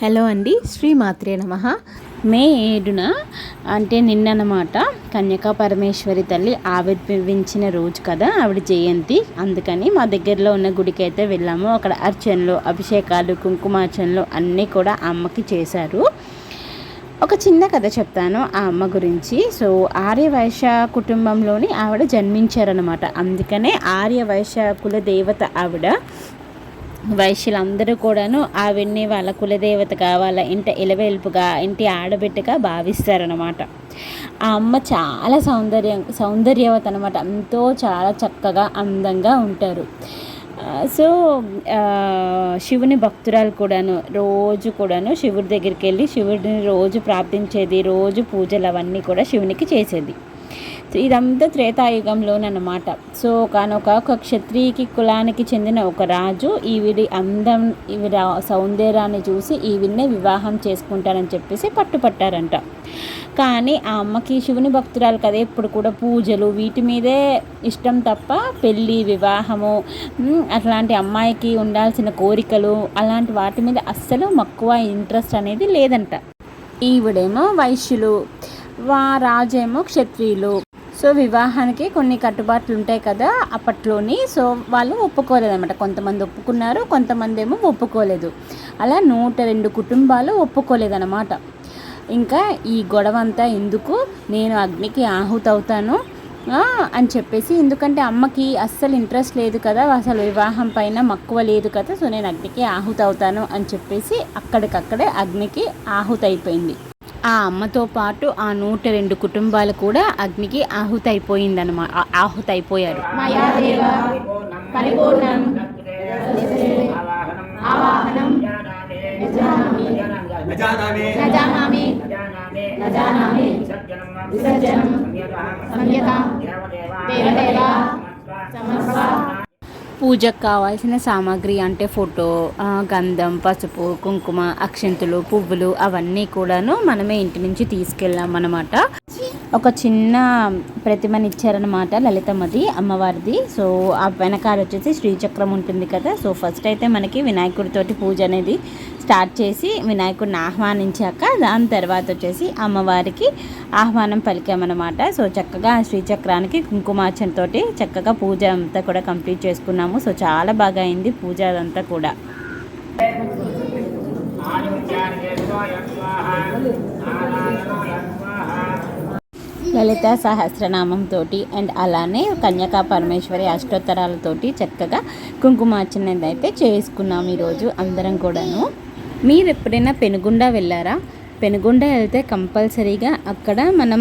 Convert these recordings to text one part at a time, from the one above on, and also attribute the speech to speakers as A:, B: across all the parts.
A: Hello అండి శ్రీ మాత్రే నమ. మే ఏడున అంటే నిన్ననమాట కన్యకా పరమేశ్వరి తల్లి ఆవిర్భవించిన రోజు కదా ఆవిడ జయంతి. అందుకని మా దగ్గరలో ఉన్న గుడికి అయితే వెళ్ళాము. అక్కడ అర్చనలు అభిషేకాలు కుంకుమార్చనలు అన్నీ కూడా అమ్మకి చేశారు. ఒక చిన్న కథ చెప్తాను ఆ అమ్మ గురించి. సో ఆర్యవైశ్య కుటుంబంలోని ఆవిడ జన్మించారనమాట అందుకనే ఆర్యవైశ్య కుల దేవత ఆవిడ వైశ్యులందరూ కూడాను ఆవిడ్ని వాళ్ళ కులదేవతగా వాళ్ళ ఇంట ఇలవేల్పుగా ఇంటి ఆడబిడ్డగా భావిస్తారనమాట ఆ అమ్మ చాలా సౌందర్యం సౌందర్యవత అనమాట ఎంతో చాలా చక్కగా అందంగా ఉంటారు. సో శివుని భక్తురాలు కూడాను రోజు కూడాను శివుడి దగ్గరికి వెళ్ళి శివుడిని రోజు ప్రార్థించేది రోజు పూజలు అవన్నీ కూడా శివునికి చేసేది. ఇదంతా త్రేతాయుగంలోనమాట సో కానొక ఒక క్షత్రియుకి కులానికి చెందిన ఒక రాజు ఈవిడి అందం ఈవిడ సౌందర్యాన్ని చూసి ఈవిడ్నే వివాహం చేసుకుంటారని చెప్పేసి పట్టుపట్టారంట. కానీ ఆ అమ్మకి శివుని భక్తురాలు కదా ఇప్పుడు కూడా పూజలు వీటి మీదే ఇష్టం తప్ప పెళ్ళి వివాహము అట్లాంటి అమ్మాయికి ఉండాల్సిన కోరికలు అలాంటి వాటి మీద అస్సలు మక్కువ ఇంట్రెస్ట్ అనేది లేదంట. ఈవిడేమో వైశ్యులు వా రాజేమో క్షత్రియులు. సో వివాహానికి కొన్ని కట్టుబాట్లు ఉంటాయి కదా అప్పట్లోని. సో వాళ్ళు ఒప్పుకోలేదన్నమాట. కొంతమంది ఒప్పుకున్నారు కొంతమంది ఏమో ఒప్పుకోలేదు. అలా నూట రెండు కుటుంబాలు ఒప్పుకోలేదన్నమాట. ఇంకా ఈ గొడవ అంతా ఎందుకు? నేను అగ్నికి ఆహుతవుతాను అని చెప్పేసి ఎందుకంటే అమ్మకి అస్సలు ఇంట్రెస్ట్ లేదు కదా అసలు వివాహం పైన మక్కువ లేదు కదా సో నేను అగ్నికి ఆహుతవుతాను అని చెప్పేసి అక్కడికక్కడే అగ్నికి ఆహుతి అయిపోయింది ఆ అమ్మతో పాటు ఆ నూట రెండు కుటుంబాలు కూడా అగ్నికి ఆహుతైపోయిందనమా ఆహుతైపోయారు. పూజకు కావాల్సిన సామాగ్రి అంటే ఫోటో గంధం పసుపు కుంకుమ అక్షంతులు పువ్వులు అవన్నీ కూడాను మనమే ఇంటి నుంచి తీసుకెళ్ళామన్నమాట ఒక చిన్న ప్రతిమని ఇచ్చారనమాట లలితమ్మది అమ్మవారిది. సో ఆ వెనకాల వచ్చేసి శ్రీచక్రం ఉంటుంది కదా. సో ఫస్ట్ అయితే మనకి వినాయకుడితోటి పూజ అనేది స్టార్ట్ చేసి వినాయకుడిని ఆహ్వానించాక దాని తర్వాత వచ్చేసి అమ్మవారికి ఆహ్వానం పలికామన్నమాట. సో చక్కగా శ్రీచక్రానికి కుంకుమార్చనతోటి చక్కగా పూజ అంతా కూడా కంప్లీట్ చేసుకున్నాము. సో చాలా బాగా అయింది పూజ అదంతా కూడా. లలిత సహస్రనామంతో అండ్ అలానే కన్యకా పరమేశ్వరి అష్టోత్తరాలతోటి చక్కగా కుంకుమార్చన అయితే చేసుకున్నాం ఈరోజు అందరం కూడాను. మీరు ఎప్పుడైనా పెనుగుండ వెళ్ళారా? పెనుగొండ వెళ్తే కంపల్సరీగా అక్కడ మనం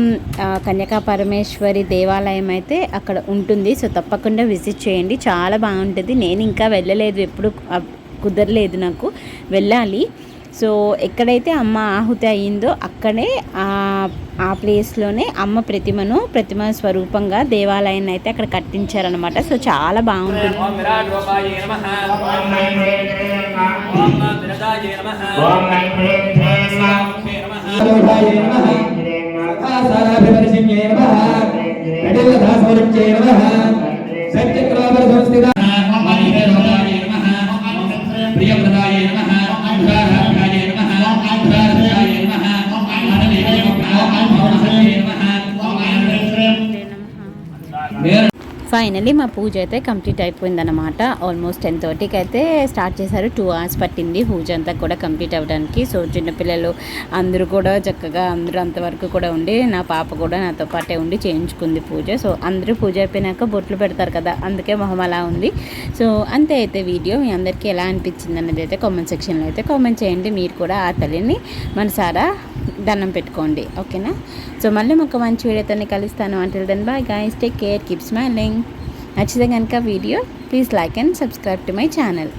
A: కన్యకా పరమేశ్వరి దేవాలయం అయితే అక్కడ ఉంటుంది. సో తప్పకుండా విజిట్ చేయండి. చాలా బాగుంటుంది. నేను ఇంకా వెళ్ళలేదు. ఎప్పుడు కుదరలేదు నాకు. వెళ్ళాలి. సో ఎక్కడైతే అమ్మ ఆహుతి అయ్యిందో అక్కడే ఆ ప్లేస్లోనే అమ్మ ప్రతిమను ప్రతిమ స్వరూపంగా దేవాలయాన్ని అయితే అక్కడ కట్టించారనమాట సో చాలా బాగుంటుంది. ప్రియప్రదాయ ఫైనలీ మా పూజ అయితే కంప్లీట్ అయిపోయిందనమాట ఆల్మోస్ట్ టెన్ థర్టీకి అయితే స్టార్ట్ చేశారు. టూ అవర్స్ పట్టింది పూజ అంతా కూడా కంప్లీట్ అవ్వడానికి. సో చిన్నపిల్లలు అందరూ కూడా చక్కగా అందరూ అంతవరకు కూడా ఉండి నా పాప కూడా నాతో పాటే ఉండి చేయించుకుంది పూజ. సో అందరూ పూజ అయిపోయినాక బొట్లు పెడతారు కదా అందుకే మొహం అలా ఉంది. సో అంతే అయితే వీడియో. మీ అందరికీ ఎలా అనిపించింది అనేది అయితే కామెంట్ సెక్షన్లో అయితే కామెంట్ చేయండి. మీరు కూడా ఆ తల్లిని మనసారా దండం పెట్టుకోండి. ఓకేనా? సో మళ్ళీ ఒక మంచి వీడియోతో కలుస్తాను. అంటే then bye guys take care keep smiling నచ్చితే కనుక video please like and subscribe to my channel.